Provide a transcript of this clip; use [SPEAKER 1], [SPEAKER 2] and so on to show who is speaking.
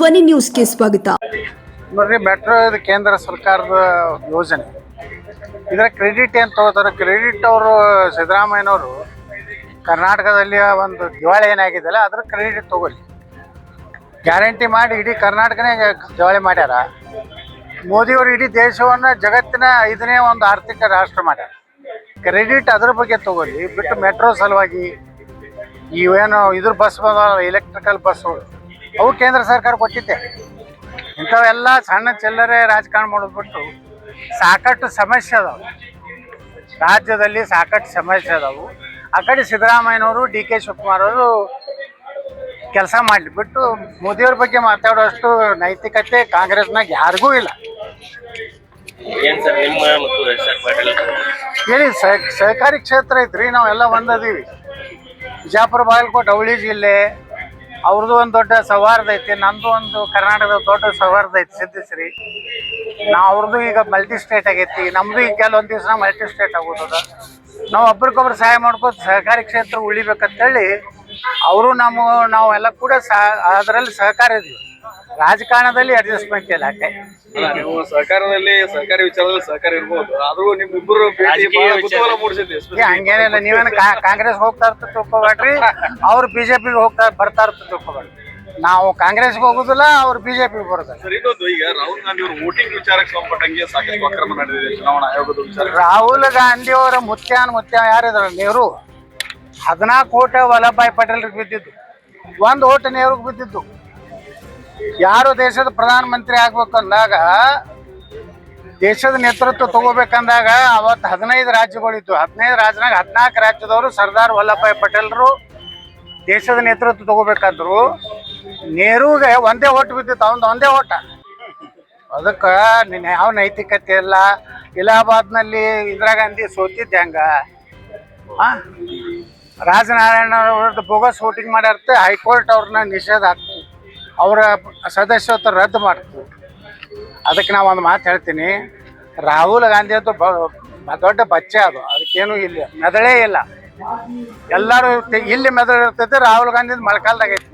[SPEAKER 1] ಧ್ವನಿ ನ್ಯೂಸ್ಗೆ ಸ್ವಾಗತ.
[SPEAKER 2] ನೋಡ್ರಿ ಮೆಟ್ರೋ ಇದು ಕೇಂದ್ರ ಸರ್ಕಾರದ ಯೋಜನೆ. ಇದರ ಕ್ರೆಡಿಟ್ ಏನು ತಗೋತಾರೆ ಕ್ರೆಡಿಟ್ ಅವರು ಸಿದ್ದರಾಮಯ್ಯನವರು ಕರ್ನಾಟಕದಲ್ಲಿ ಒಂದು ದಿವಾಳಿ ಏನಾಗಿದೆಯಲ್ಲ ಅದ್ರ ಕ್ರೆಡಿಟ್ ತಗೊಳ್ಳಿ. ಗ್ಯಾರಂಟಿ ಮಾಡಿ ಇಡೀ ಕರ್ನಾಟಕನೇ ದಿವಾಳಿ ಮಾಡ್ಯಾರ. ಮೋದಿಯವರು ಇಡೀ ದೇಶವನ್ನು ಜಗತ್ತಿನ ಐದನೇ ಒಂದು ಆರ್ಥಿಕ ರಾಷ್ಟ್ರ ಮಾಡ್ಯಾರ. ಕ್ರೆಡಿಟ್ ಅದ್ರ ಬಗ್ಗೆ ತಗೊಳ್ಳಿ, ಬಿಟ್ಟು ಮೆಟ್ರೋ ಸಲುವಾಗಿ ಇವೇನು ಇದ್ರ ಬಸ್ ಬಂದ ಎಲೆಕ್ಟ್ರಿಕಲ್ ಬಸ್ಗಳು ಅವು ಕೇಂದ್ರ ಸರ್ಕಾರ ಕೊಟ್ಟಿದ್ದೆ. ಇಂಥವೆಲ್ಲ ಸಣ್ಣ ಚಿಲ್ಲರೆ ರಾಜಕಾರಣ ಮಾಡೋದು ಬಿಟ್ಟು ಸಾಕಷ್ಟು ಸಮಸ್ಯೆ ಅದಾವೆ. ರಾಜ್ಯದಲ್ಲಿ ಸಾಕಷ್ಟು ಸಮಸ್ಯೆ ಅದಾವು. ಆ ಕಡೆ ಸಿದ್ದರಾಮಯ್ಯನವರು ಡಿ ಕೆ ಶಿವಕುಮಾರ್ ಅವರು ಕೆಲಸ ಮಾಡಲಿ. ಬಿಟ್ಟು ಮೋದಿಯವ್ರ ಬಗ್ಗೆ ಮಾತಾಡೋಷ್ಟು ನೈತಿಕತೆ ಕಾಂಗ್ರೆಸ್ನಾಗ ಯಾರಿಗೂ ಇಲ್ಲ. ಹೇಳಿ ಸಹ ಸಹಕಾರಿ ಕ್ಷೇತ್ರ ಐತ್ರಿ ನಾವೆಲ್ಲ ಒಂದದೀವಿ ಬಿಜಾಪುರ ಬಾಗಲಕೋಟೆ ಅವಳಿ ಜಿಲ್ಲೆ ಅವ್ರದ್ದು ಒಂದು ದೊಡ್ಡ ಸೌಹಾರ್ದ ಐತಿ, ನಂದು ಒಂದು ಕರ್ನಾಟಕದ ದೊಡ್ಡ ಸೌಹಾರ್ದ ಐತಿ, ಸಿದ್ಧಶ್ರೀ. ನಾ ಅವ್ರದ್ದು ಈಗ ಮಲ್ಟಿ ಸ್ಟೇಟ್ ಆಗೈತಿ, ನಮ್ದು ಈಗ ಕೆಲವೊಂದು ದಿವಸ ಮಲ್ಟಿ ಸ್ಟೇಟ್ ಆಗೋದದ ನಾವು ಒಬ್ರಿಗೊಬ್ರು ಸಹಾಯ ಮಾಡ್ಕೋತ ಸಹಕಾರಿ ಕ್ಷೇತ್ರ ಉಳಿಬೇಕಂತೇಳಿ, ಅವರು ನಮ್ಮ ನಾವೆಲ್ಲ ಕೂಡ ಸಹ, ಅದರಲ್ಲಿ ಸಹಕಾರ ಇದೀವಿ. ರಾಜಕಾರಣದಲ್ಲಿ ಅಡ್ಜಸ್ಟ್ಮೆಂಟ್ ಇಲ್ಲ ಅಷ್ಟೇ.
[SPEAKER 3] ಅಲ್ಲ, ನೀವು ಸಹಕಾರದಲ್ಲಿ ಸಹಕಾರಿ ವಿಚಾರದಲ್ಲಿ ಸಹಕಾರ ಇರ್ಬೋದು. ಆದ್ರೂ ನಿಮ್ಮಿಬ್ಬರು ಭೇಟಿ
[SPEAKER 4] ರಾಜಕೀಯ
[SPEAKER 3] ಬಹಳ
[SPEAKER 4] ವಿಚಾರ.
[SPEAKER 3] ಕುತೂಹಲ ಮೂಡಿಸಿದೆ
[SPEAKER 2] ಏ, ಹಂಗೇನಿಲ್ಲ ನೀವೇನು ಕಾಂಗ್ರೆಸ್ ಹೋಗ್ತಾ ಇರ್ತ ತಿಳ್ಕೊಬೇಡ್ರಿ. ಅವ್ರು ಬಿಜೆಪಿಗೆ ಹೋಗ್ತಾ ಬರ್ತಾ ಇರ್ತ ತಿಳ್ಕೊಬೇಡ್ರಿ. ನಾವು ಕಾಂಗ್ರೆಸ್ಗೆ ಹೋಗುದಿಲ್ಲ ಅವ್ರು ಬಿಜೆಪಿಗೆ ಬರೋದಿಲ್ಲ.
[SPEAKER 3] ಸರ್ ಇನ್ನೊಂದು ಈಗ ರಾಹುಲ್ ಗಾಂಧಿ ಅವರು ವೋಟಿಂಗ್ ವಿಚಾರಕ್ಕೆ ಸಂಬಂಧಪಟ್ಟಂಗೆ ಸಾಕಷ್ಟು ಅಕ್ರಮ ನಡೆದಿದೆ ಚುನಾವಣಾ ಆಯೋಗದ ವಿಚಾರ
[SPEAKER 2] ರಾಹುಲ್ ಗಾಂಧಿ ಅವರ ಮುತ್ಯಾನ್ ಮುತ್ಯ ಯಾರಿದ್ರು? ನೆಹರು. ಹದಿನಾಲ್ಕು ಓಟ ವಲ್ಲಭಾಯ್ ಪಟೇಲ್ರಿಗೆ ಬಿದ್ದಿದ್ದು. ಒಂದು ಓಟ್ ನೆಹರುಗೆ ಬಿದ್ದಿದ್ದು. ಯಾರು ದೇಶದ ಪ್ರಧಾನಮಂತ್ರಿ ಆಗ್ಬೇಕು ಅಂದಾಗ ದೇಶದ ನೇತೃತ್ವ ತಗೋಬೇಕಂದಾಗ ಅವತ್ತು ಹದಿನೈದು ರಾಜ್ಯಗಳಿತ್ತು ಹದಿನೈದು ರಾಜ್ಯನಾಗ ಹದಿನಾಲ್ಕು ರಾಜ್ಯದವರು ಸರ್ದಾರ್ ವಲ್ಲಭಾಯ್ ಪಟೇಲ್ರು ದೇಶದ ನೇತೃತ್ವ ತಗೋಬೇಕಾದ್ರು. ನೆಹರುಗೆ ಒಂದೇ ಓಟ್ ಬಿದ್ದಿತ್ತು, ಅವನದು ಒಂದೇ ಓಟ. ಅದಕ್ಕೆ ನಿನ್ನ ಯಾವ ನೈತಿಕತೆ ಇಲ್ಲ? ಇಲಹಾಬಾದ್ನಲ್ಲಿ ಇಂದಿರಾ ಗಾಂಧಿ ಸೋತಿದ್ದೆ ಹಂಗ? ರಾಜನಾರಾಯಣ ಅವ್ರದ್ದು ಬೋಗಸ್ ವೋಟಿಂಗ್ ಮಾಡ್ಯಾರ್ತೆ ಹೈಕೋರ್ಟ್ ಅವ್ರನ್ನ ನಿಷೇಧ ಹಾಕ್ತು ಅವರ ಸದಸ್ಯತ್ವ ರದ್ದು ಮಾಡ್ತು ಅದಕ್ಕೆ ನಾವು ಒಂದು ಮಾತು ಹೇಳ್ತೀನಿ. ರಾಹುಲ್ ಗಾಂಧಿ ಅಂತೂ ದೊಡ್ಡ ಬಚ್ಚೆ ಅದು. ಅದಕ್ಕೇನು ಇಲ್ಲ ಮೆದಳೇ ಇಲ್ಲ. ಎಲ್ಲರೂ ಇಲ್ಲಿ ಮೆದಳು ಇರ್ತೈತೆ, ರಾಹುಲ್ ಗಾಂಧಿ ಮೊಳಕಾಲ್ದಾಗ ಐತಿ